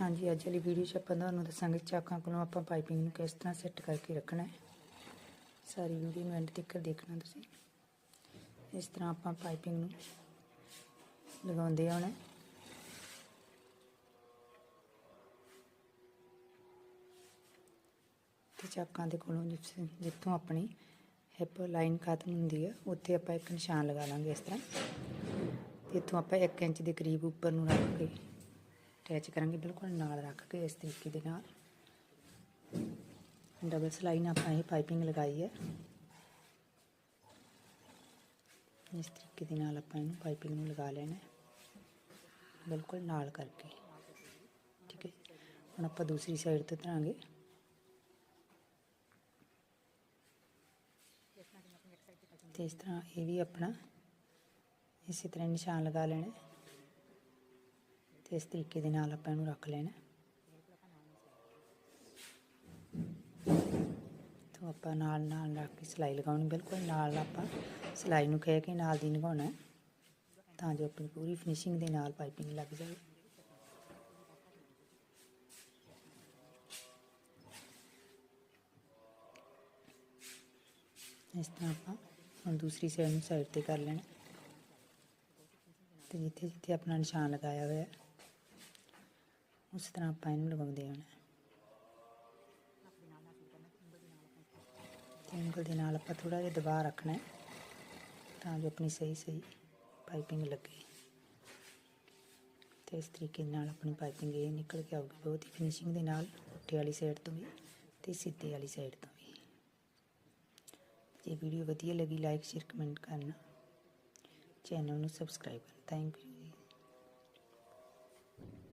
ਹਾਂਜੀ, ਅੱਜ ਵਾਲੀ ਵੀਡੀਓ 'ਚ ਆਪਾਂ ਤੁਹਾਨੂੰ ਦੱਸਾਂਗੇ ਚਾਕਾਂ ਕੋਲੋਂ ਆਪਾਂ ਪਾਈਪਿੰਗ ਨੂੰ ਕਿਸ ਤਰ੍ਹਾਂ ਸੈੱਟ ਕਰਕੇ ਰੱਖਣਾ ਹੈ। ਸਾਰੀ ਵੀਡੀਓ ਨੂੰ ਐਂਡ ਤੱਕ ਦੇਖਣਾ ਤੁਸੀਂ। ਇਸ ਤਰ੍ਹਾਂ ਆਪਾਂ ਪਾਈਪਿੰਗ ਨੂੰ ਲਗਾਉਂਦੇ ਆਉਣਾ ਤੇ ਚਾਕਾਂ ਦੇ ਕੋਲੋਂ ਜਿੱਥੋਂ ਆਪਣੀ ਹਿੱਪ ਲਾਈਨ ਖਤਮ ਹੁੰਦੀ ਹੈ, ਉੱਥੇ ਆਪਾਂ ਇੱਕ ਨਿਸ਼ਾਨ ਲਗਾ ਲਾਂਗੇ ਇਸ ਤਰ੍ਹਾਂ। ਤੇ ਇੱਥੋਂ ਆਪਾਂ 1 ਇੰਚ ਦੇ ਕਰੀਬ ਉੱਪਰ ਨੂੰ ਰੱਖ ਕੇ ਅਟੈਚ ਕਰਾਂਗੇ ਬਿਲਕੁਲ ਨਾਲ ਰੱਖ ਕੇ ਇਸ ਤਰੀਕੇ ਦੇ ਨਾਲ। ਡਬਲ ਸਲਾਈ ਨਾਲ ਆਪਾਂ ਇਹ ਪਾਈਪਿੰਗ ਲਗਾਈ ਹੈ। ਇਸ ਤਰੀਕੇ ਦੇ ਨਾਲ ਆਪਾਂ ਇਹਨੂੰ ਪਾਈਪਿੰਗ ਨੂੰ ਲਗਾ ਲੈਣਾ ਬਿਲਕੁਲ ਨਾਲ ਕਰਕੇ। ਠੀਕ ਹੈ ਹੁਣ ਆਪਾਂ ਦੂਸਰੀ ਸਾਈਡ ਤੇ ਧਰਾਂਗੇ ਤੇ ਇਸ ਤਰ੍ਹਾਂ ਇਹ ਵੀ ਆਪਣਾ ਇਸੇ ਤਰ੍ਹਾਂ ਨਿਸ਼ਾਨ ਲਗਾ ਲੈਣਾ ਤੇ ਇਸ ਤਰੀਕੇ ਦੇ ਨਾਲ ਆਪਾਂ ਇਹਨੂੰ ਰੱਖ ਲੈਣਾ। ਤੋਂ ਆਪਾਂ ਨਾਲ ਨਾਲ ਰੱਖ ਕੇ ਸਿਲਾਈ ਲਗਾਉਣੀ ਬਿਲਕੁਲ ਨਾਲ ਆਪਾਂ ਸਿਲਾਈ ਨੂੰ ਕਹਿ ਕੇ ਨਾਲ ਦੀ ਲਗਾਉਣਾ ਤਾਂ ਜੋ ਆਪਣੀ ਪੂਰੀ ਫਿਨਿਸ਼ਿੰਗ ਦੇ ਨਾਲ ਪਾਈਪਿੰਗ ਲੱਗ ਜਾਵੇ। ਇਸ ਤਰ੍ਹਾਂ ਆਪਾਂ ਹੁਣ ਦੂਸਰੀ ਸਾਈਡ ਨੂੰ ਸਾਈਡ ਤੇ ਕਰ ਲੈਣਾ। ਤੇ ਜਿੱਥੇ ਜਿੱਥੇ ਆਪਣਾ ਨਿਸ਼ਾਨ ਲਗਾਇਆ ਹੋਇਆ ਹੈ, ਉਸ ਤਰ੍ਹਾਂ ਆਪਾਂ ਇਹਨੂੰ ਲਗਾਉਂਦੇ ਆਉਣਾ ਤੇ ਉਂਗਲ ਦੇ ਨਾਲ ਆਪਾਂ ਥੋੜਾ ਜਿਹਾ ਦਬਾਅ ਰੱਖਣਾ ਤਾਂ ਜੋ ਆਪਣੀ ਸਹੀ ਸਹੀ ਪਾਈਪਿੰਗ ਲੱਗੇ। ਤੇ ਇਸ ਤਰੀਕੇ ਨਾਲ ਆਪਣੀ ਪਾਈਪਿੰਗ ਇਹ ਨਿਕਲ ਕੇ ਆਊਗੀ, ਬਹੁਤ ਹੀ ਫਿਨਿਸ਼ਿੰਗ ਦੇ ਨਾਲ ਪੁੱਠੇ ਵਾਲੀ ਸਾਈਡ ਤੋਂ ਵੀ ਤੇ ਸਿੱਧੇ ਵਾਲੀ ਸਾਈਡ ਤੋਂ ਵੀ। ਜੇ ਵੀਡੀਓ ਵਧੀਆ ਲੱਗੀ ਲਾਈਕ ਸ਼ੇਅਰ ਕਮੈਂਟ ਕਰਨਾ। ਚੈਨਲ ਨੂੰ ਸਬਸਕ੍ਰਾਈਬ ਕਰਨਾ। Thank you